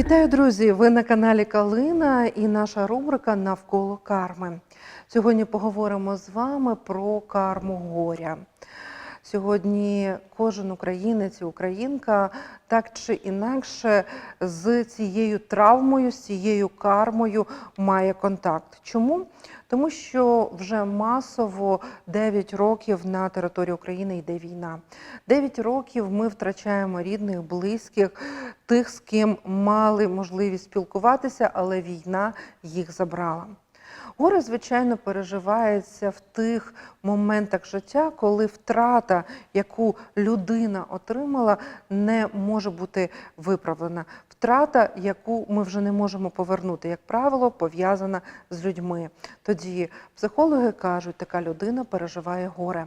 Вітаю, друзі! Ви на каналі Калина і наша рубрика Навколо карми. Сьогодні поговоримо з вами про карму горя. Сьогодні кожен українець і українка так чи інакше з цією травмою, з цією кармою має контакт. Чому? Тому що вже масово 9 років на території України йде війна. 9 років ми втрачаємо рідних, близьких, тих, з ким мали можливість спілкуватися, але війна їх забрала. Горе, звичайно, переживається в тих моментах життя, коли втрата, яку людина отримала, не може бути виправлена. Втрата, яку ми вже не можемо повернути, як правило, пов'язана з людьми. Тоді психологи кажуть, така людина переживає горе.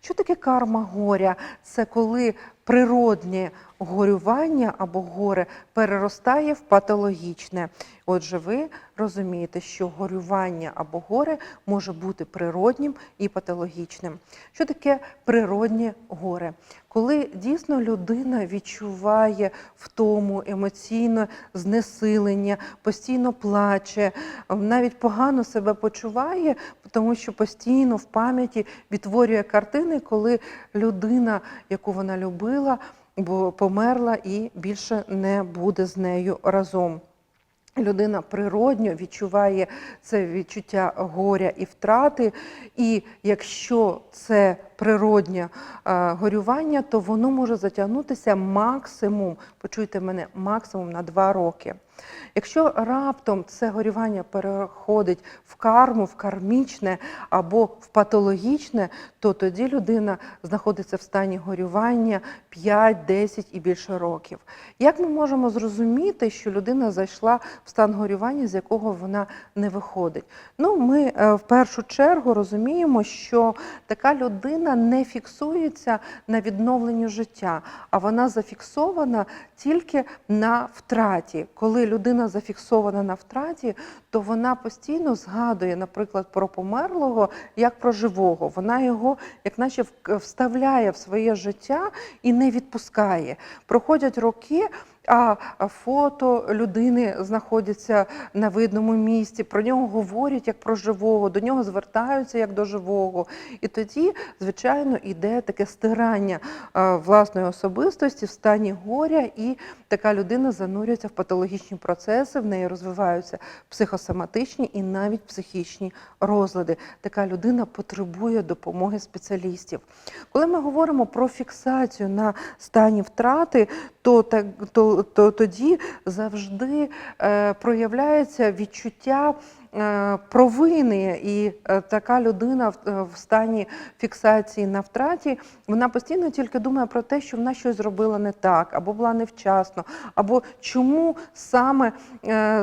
Що таке карма горя? Це коли природнє горювання або горе переростає в патологічне. Отже, ви розумієте, що горювання або горе може бути природнім і патологічним. Що таке природнє горе? Коли дійсно людина відчуває втому, емоційне знесилення, постійно плаче, навіть погано себе почуває, тому що постійно в пам'яті відтворює картини, коли людина, яку вона любила, бо померла і більше не буде з нею разом. Людина природньо відчуває це відчуття горя і втрати, і якщо це природнє е, горювання, то воно може затягнутися максимум, почуйте мене, максимум на два роки. Якщо раптом це горювання переходить в карму, в кармічне або в патологічне, то тоді людина знаходиться в стані горювання 5, 10 і більше років. Як ми можемо зрозуміти, що людина зайшла в стан горювання, з якого вона не виходить? Ну, ми е, в першу чергу розуміємо, що така людина не фіксується на відновленні життя, а вона зафіксована тільки на втраті. Коли людина зафіксована на втраті, то вона постійно згадує, наприклад, про померлого як про живого. Вона його, як наче вставляє в своє життя і не відпускає. Проходять роки. А фото людини знаходяться на видному місці, про нього говорять як про живого, до нього звертаються як до живого. І тоді, звичайно, йде таке стирання власної особистості в стані горя, і така людина занурюється в патологічні процеси, в неї розвиваються психосоматичні і навіть психічні розлади. Така людина потребує допомоги спеціалістів. Коли ми говоримо про фіксацію на стані втрати, то так то, тоді завжди е, проявляється відчуття. Е, Провини і е, така людина в, е, стані фіксації на втраті, вона постійно тільки думає про те, що вона щось зробила не так, або була невчасно, або чому саме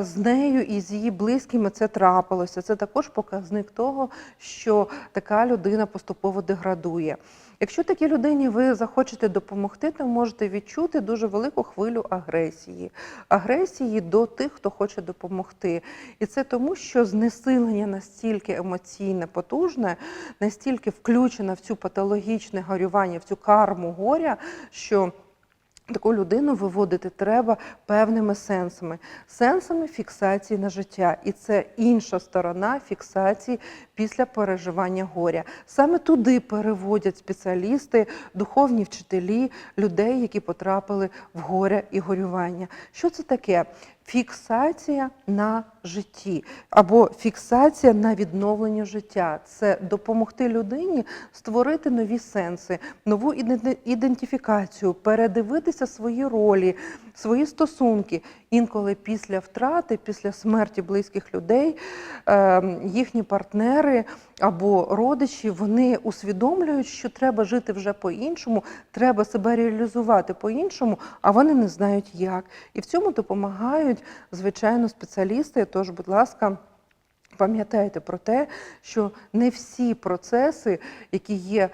з нею і з її близькими це трапилося. Це також показник того, що така людина поступово деградує. Якщо такій людині ви захочете допомогти, то можете відчути дуже велику хвилю агресії, агресії до тих, хто хоче допомогти. І це тому, що знесилення настільки емоційне, потужне, настільки включено в цю патологічне горювання, в цю карму горя, що Таку людину виводити треба певними сенсами, сенсами фіксації на життя, і це інша сторона фіксації після переживання горя. Саме туди переводять спеціалісти, духовні вчителі, людей, які потрапили в горя і горювання. Що це таке? Фіксація на житті або фіксація на відновлення життя це допомогти людині створити нові сенси, нову ідентифікацію, передивитися свої ролі, свої стосунки. Інколи після втрати, після смерті близьких людей, ем, їхні партнери або родичі вони усвідомлюють, що треба жити вже по-іншому, треба себе реалізувати по-іншому, а вони не знають як. І в цьому допомагають, звичайно, спеціалісти. Тож, будь ласка. Пам'ятайте про те, що не всі процеси, які є е,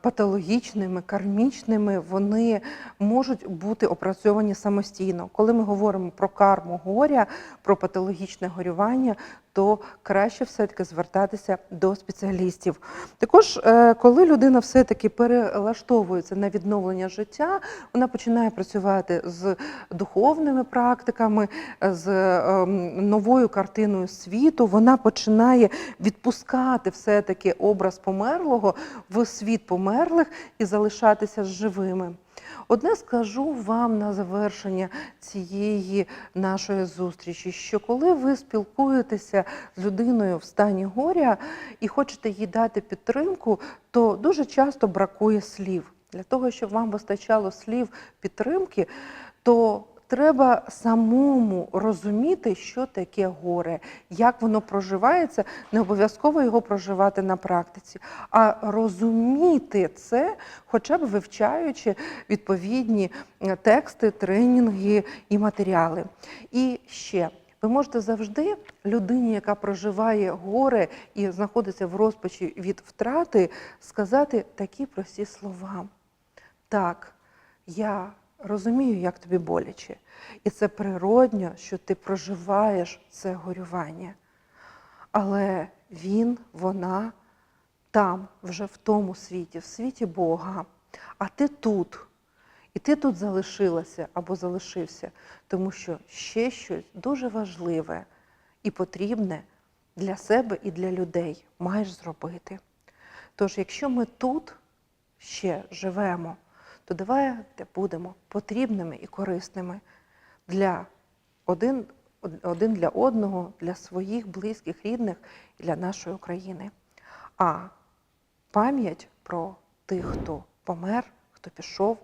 патологічними, кармічними, вони можуть бути опрацьовані самостійно. Коли ми говоримо про карму горя, про патологічне горювання, то краще все-таки звертатися до спеціалістів. Також, е, коли людина все-таки перелаштовується на відновлення життя, вона починає працювати з духовними практиками, з ем, новою картиною світу, вона починає відпускати все-таки образ померлого в світ померлих і залишатися живими. Одне скажу вам на завершення цієї нашої зустрічі, що коли ви спілкуєтеся з людиною в стані горя і хочете їй дати підтримку, то дуже часто бракує слів. Для того, щоб вам вистачало слів підтримки, то треба самому розуміти, що таке горе, як воно проживається, не обов'язково його проживати на практиці, а розуміти це, хоча б вивчаючи відповідні е, тексти, тренінги і матеріали. І ще. Ви можете завжди людині, яка проживає горе і знаходиться в розпачі від втрати, сказати такі прості слова. Так, я розумію, як тобі боляче. І це природньо, що ти проживаєш це горювання. Але він, вона там, вже в тому світі, в світі Бога. А ти тут. І ти тут залишилася або залишився, тому що ще щось дуже важливе і потрібне для себе і для людей маєш зробити. Тож, якщо ми тут ще живемо, то давайте будемо потрібними і корисними для один, один для одного, для своїх близьких, рідних і для нашої України. А пам'ять про тих, хто помер, хто пішов,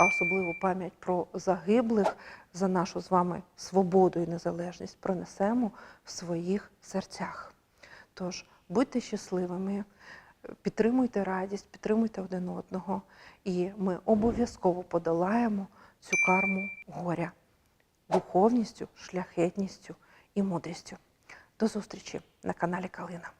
а особливо пам'ять про загиблих за нашу з вами свободу і незалежність пронесемо в своїх серцях. Тож будьте щасливими, підтримуйте радість, підтримуйте один одного, і ми обов'язково подолаємо цю карму горя духовністю, шляхетністю і мудрістю. До зустрічі на каналі Калина.